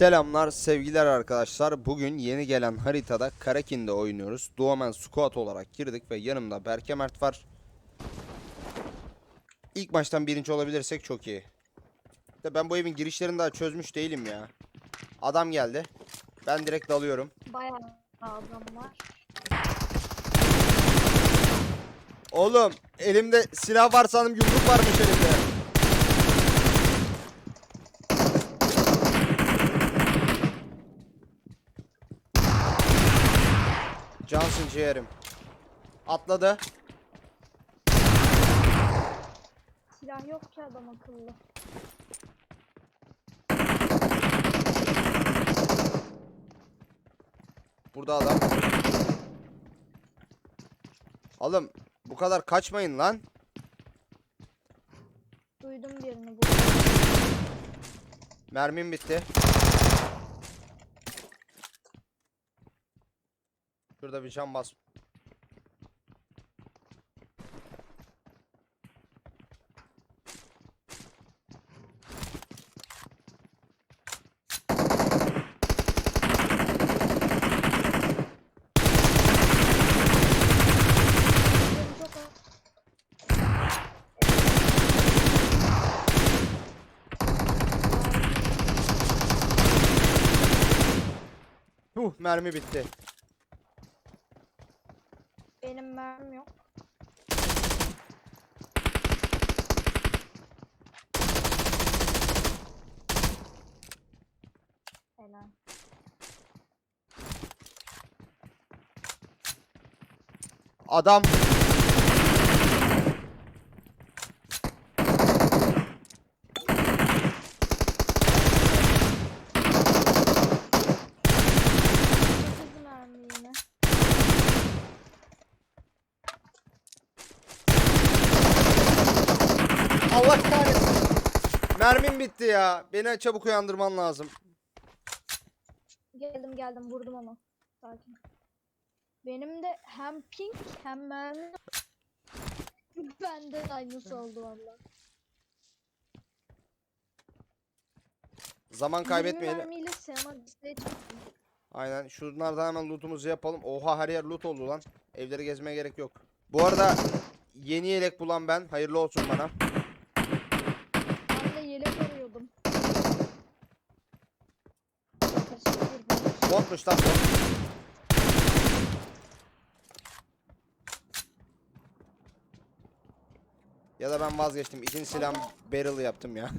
Selamlar sevgiler arkadaşlar. Bugün yeni gelen haritada Karakin'de oynuyoruz. Duomen Squad olarak girdik ve yanımda Berke Mert var. İlk maçtan birinci olabilirsek çok iyi. De ben bu evin girişlerini daha çözmüş değilim ya. Adam geldi. Ben direkt dalıyorum. Bayağı adam var. Oğlum elimde silah var sandım yumruk varmış elimde. Ciğerim. Atladı. Silah yok ki adam akıllı. Burada adam. Oğlum bu kadar kaçmayın lan. Duydum birini. Mermim bitti. Şurada bir cam bas. Huh mermi bitti. Benim mermim yok. Helal. Adam. Çok hızlı mermi yine. Allah kahretsin. Mermim bitti ya. Beni çabuk uyandırman lazım. Geldim geldim vurdum onu. Sakin. Benim de hem pink hem mermi. Bende de aynısı oldu valla. Zaman 20 kaybetmeyelim. mermiyle Sema çıktım. Aynen. Şunlardan hemen lootumuzu yapalım. Oha her yer loot oldu lan. Evleri gezmeye gerek yok. Bu arada yeni yelek bulan ben. Hayırlı olsun bana. 60 lan. Ya da ben vazgeçtim. İkinci silah barrel yaptım ya.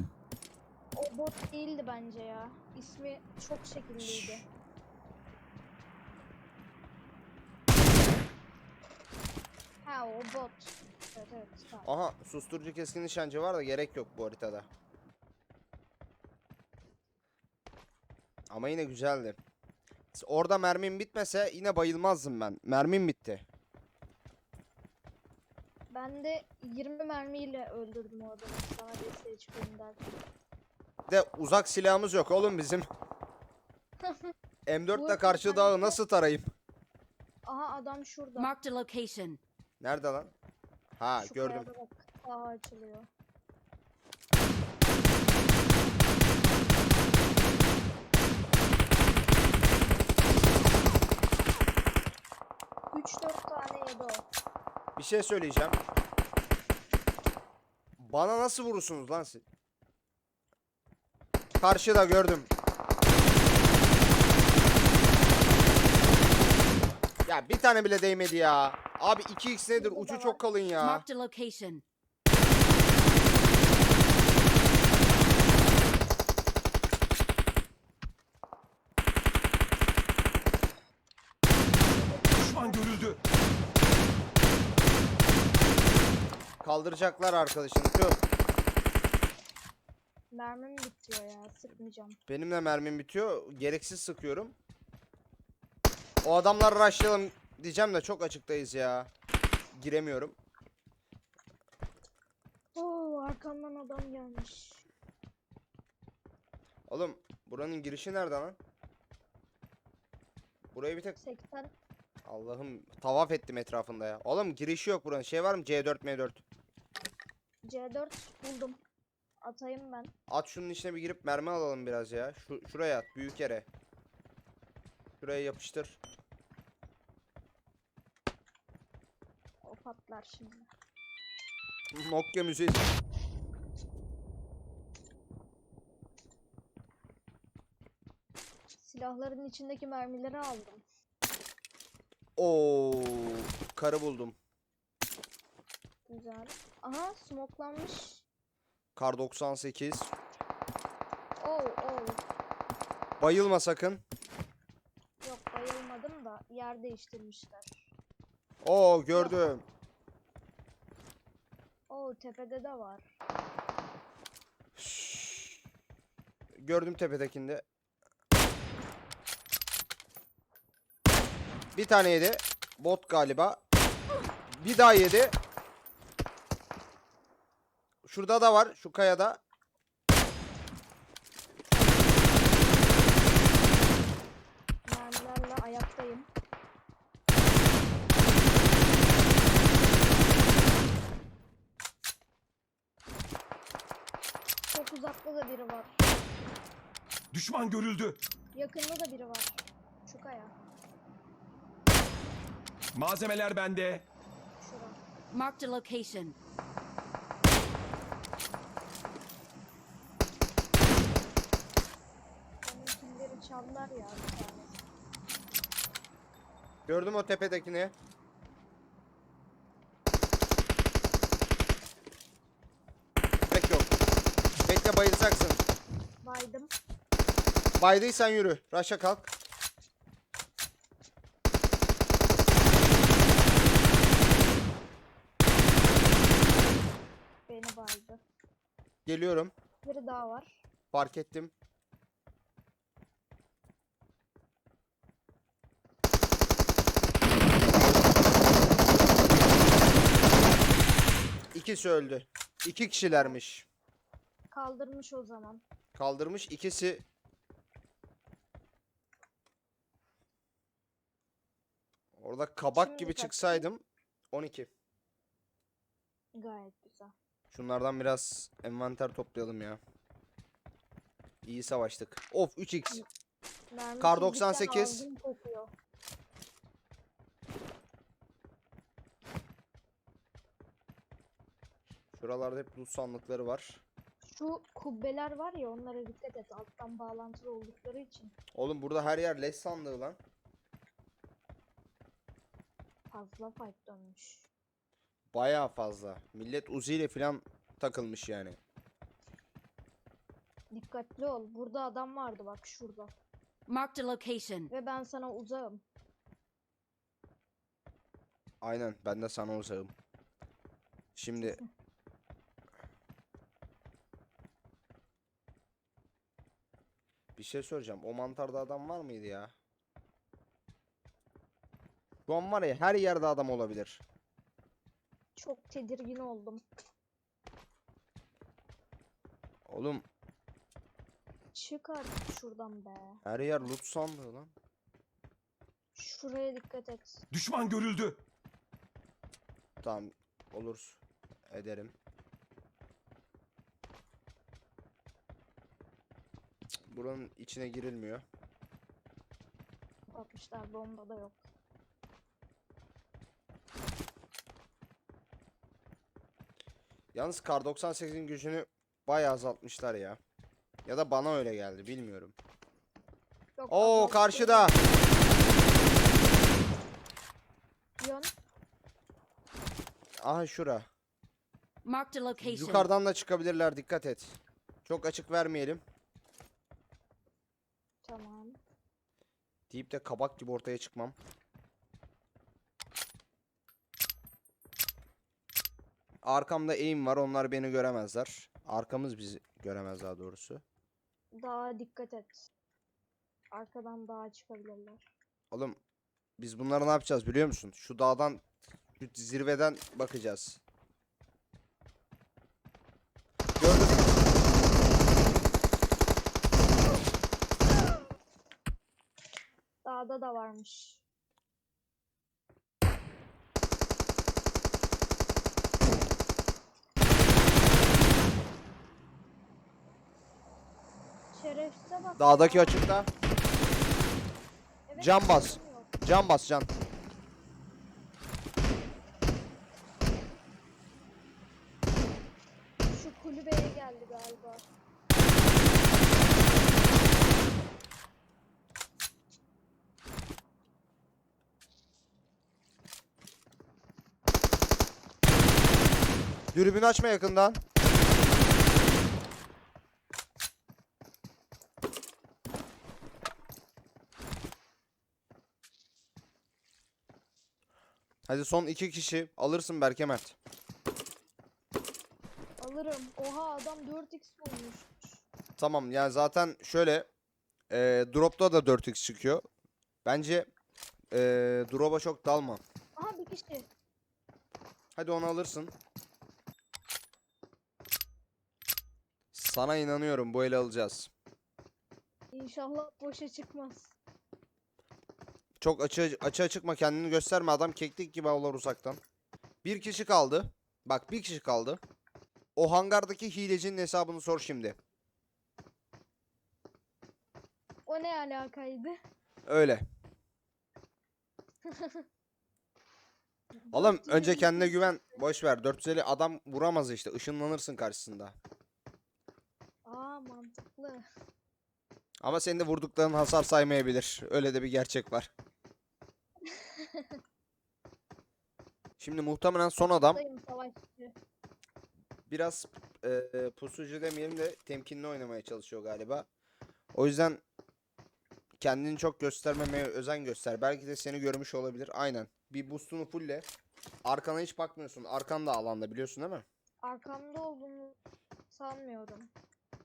O bot değildi bence ya. İsmi çok şekilliydi. ha o bot. Evet, evet. Aha susturucu keskin nişancı var da gerek yok bu haritada. Ama yine güzeldi. Orada mermim bitmese yine bayılmazdım ben. Mermim bitti. Ben de 20 mermiyle öldürdüm o adamı. Sana desteği çıkıyorum derken. De uzak silahımız yok oğlum bizim. M4 ile karşı dağı nasıl tarayayım? Aha adam şurada. Marked a location. Nerede lan? Ha Şu gördüm. kayada bak. Sağa açılıyor. Üç dört tane yedi o. Bir şey söyleyeceğim. Bana nasıl vurursunuz lan siz? Karşıda gördüm. Ya bir tane bile değmedi ya. Abi 2x nedir? Ucu çok kalın ya. Düşman görüldü. Kaldıracaklar arkadaşını. Tüh. Mermim bitiyor ya. Sıkmayacağım. Benim de mermim bitiyor. Gereksiz sıkıyorum. O adamları rushlayalım diyeceğim de çok açıktayız ya. Giremiyorum. Oo arkamdan adam gelmiş. Oğlum buranın girişi nerede lan? Burayı bir tek 80 Allah'ım tavaf ettim etrafında ya. Oğlum girişi yok buranın. Şey var mı? C4 M4. C4 buldum. Atayım ben. At şunun içine bir girip mermi alalım biraz ya. Şu şuraya at büyük yere. Şuraya yapıştır. O patlar şimdi. Nokia müziği. Silahların içindeki mermileri aldım. Oo, karı buldum. Güzel. Aha smoklanmış. Kar 98. Oo oo. Bayılma sakın. Yok bayılmadım da yer değiştirmişler. Oo gördüm. Oo tepede de var. Şşş. Gördüm tepedekinde. Bir tane yedi. Bot galiba. Bir daha yedi. Şurada da var. Şu kayada. Mermilerle ayaktayım. Çok uzakta da biri var. Düşman görüldü. Yakında da biri var. Şu kaya. Malzemeler bende. Şura. Marked a location. Benim ya. Gördüm o tepedekini. Bek yok. Bekle bayılacaksın. Baydım. Baydıysan yürü. Raşa kalk. Beni baydı. Geliyorum. Biri daha var. Fark ettim. İkisi öldü. İki kişilermiş. Kaldırmış o zaman. Kaldırmış. ikisi Orada kabak Şimdi gibi kaç çıksaydım 12. Gayet güzel. Şunlardan biraz envanter toplayalım ya. İyi savaştık. Of 3x. Mermisi Kar biten 98. ağzım kokuyor. Şuralarda hep loot sandıkları var. Şu kubbeler var ya onlara dikkat et. Alttan bağlantılı oldukları için Oğlum burada her yer leş sandığı lan. fazla fight dönmüş. Bayağı fazla. Millet Uzi ile falan takılmış yani. Dikkatli ol. Burada adam vardı bak şurada. Marked a location. Ve ben sana uzağım. Aynen ben de sana uzağım. Şimdi bir şey soracağım. O mantarda adam var mıydı ya? Şu an var ya her yerde adam olabilir. Çok tedirgin oldum. Oğlum Çık artık şuradan be. her yer loot sandığı lan. Şuraya dikkat et. Düşman görüldü. Tamam olur ederim. Buranın içine girilmiyor. Bakmışlar bomba da yok. Yalnız Kar 98'in gücünü bayağı azaltmışlar ya. Ya da bana öyle geldi bilmiyorum. Yok, Oo karşıda. Yön. Aha şura. Marked a location. Yukarıdan da çıkabilirler dikkat et. Çok açık vermeyelim. Tamam. Deyip de kabak gibi ortaya çıkmam. Arkamda eğim var onlar beni göremezler. Arkamız bizi göremez daha doğrusu. Daha dikkat et. Arkadan daha çıkabilirler. Oğlum biz bunları ne yapacağız biliyor musun? Şu dağdan şu zirveden bakacağız. Dağda da varmış. Şerefsize bak. Dağdaki açıkta. Evet, Can bas. Can bas can. Dürbün açma yakından. Hadi son iki kişi alırsın Berke Mert. Alırım. Oha adam 4x bulmuş. Tamam yani zaten şöyle eee dropta da 4x çıkıyor. Bence eee drop'a çok dalma. Aha bir kişi. Hadi onu alırsın. Sana inanıyorum bu eli alacağız. İnşallah boşa çıkmaz. Çok açığa, açığa çıkma kendini gösterme adam keklik gibi avlar uzaktan. Bir kişi kaldı. Bak bir kişi kaldı. O hangardaki hilecinin hesabını sor şimdi. O ne alakaydı? Öyle. Oğlum 450 önce kendine güven. Boş ver. 450 adam vuramaz işte. Işınlanırsın karşısında. Ama senin de vurdukların hasar saymayabilir. Öyle de bir gerçek var. Şimdi muhtemelen son adam biraz e, pusucu demeyelim de temkinli oynamaya çalışıyor galiba. O yüzden kendini çok göstermemeye özen göster. Belki de seni görmüş olabilir. Aynen. Bir boostunu fulle. Arkana hiç bakmıyorsun. Arkan da alanda biliyorsun değil mi? Arkamda olduğunu sanmıyorum.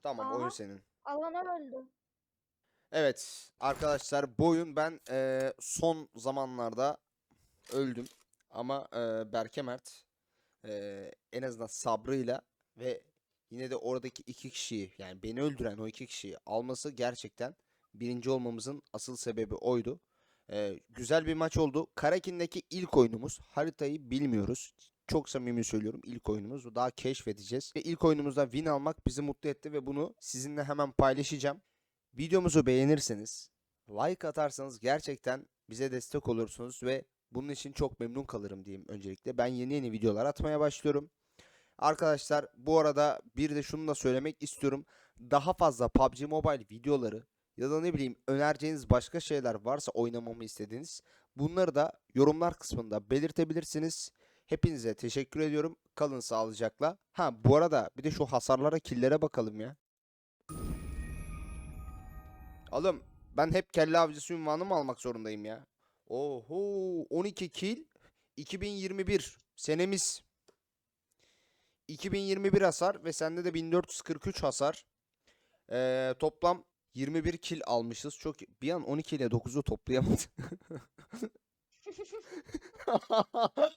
Tamam oyun Aha. senin. Alana öldü. Evet arkadaşlar bu oyun ben eee, son zamanlarda öldüm. Ama eee Berke Mert eee, en azından sabrıyla ve yine de oradaki iki kişiyi yani beni öldüren o iki kişiyi alması gerçekten birinci olmamızın asıl sebebi oydu. Eee, güzel bir maç oldu. Karakin'deki ilk oyunumuz. Haritayı bilmiyoruz. Çok samimi söylüyorum ilk oyunumuz. Daha keşfedeceğiz. Ve ilk oyunumuzda win almak bizi mutlu etti ve bunu sizinle hemen paylaşacağım. Videomuzu beğenirseniz, like atarsanız gerçekten bize destek olursunuz ve bunun için çok memnun kalırım diyeyim öncelikle. Ben yeni yeni videolar atmaya başlıyorum. Arkadaşlar bu arada bir de şunu da söylemek istiyorum. Daha fazla PUBG Mobile videoları ya da ne bileyim önereceğiniz başka şeyler varsa oynamamı istediğiniz bunları da yorumlar kısmında belirtebilirsiniz. Hepinize teşekkür ediyorum. Kalın sağlıcakla. Ha bu arada bir de şu hasarlara, killere bakalım ya. Oğlum ben hep kelle avcısı ünvanı mı almak zorundayım ya? Oho 12 kill 2021 senemiz. 2021 hasar ve sende de 1443 hasar. Ee, toplam 21 kill almışız. Çok bir an 12 ile 9'u toplayamadım.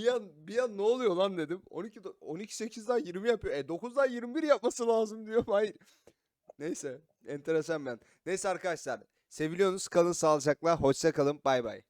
bir an bir an ne oluyor lan dedim. 12 do- 12 8'den 20 yapıyor. E 9'dan 21 yapması lazım diyorum. Hayır. Neyse. Enteresan ben. Neyse arkadaşlar. Seviliyorsunuz. Kalın sağlıcakla. Hoşça kalın. Bay bay.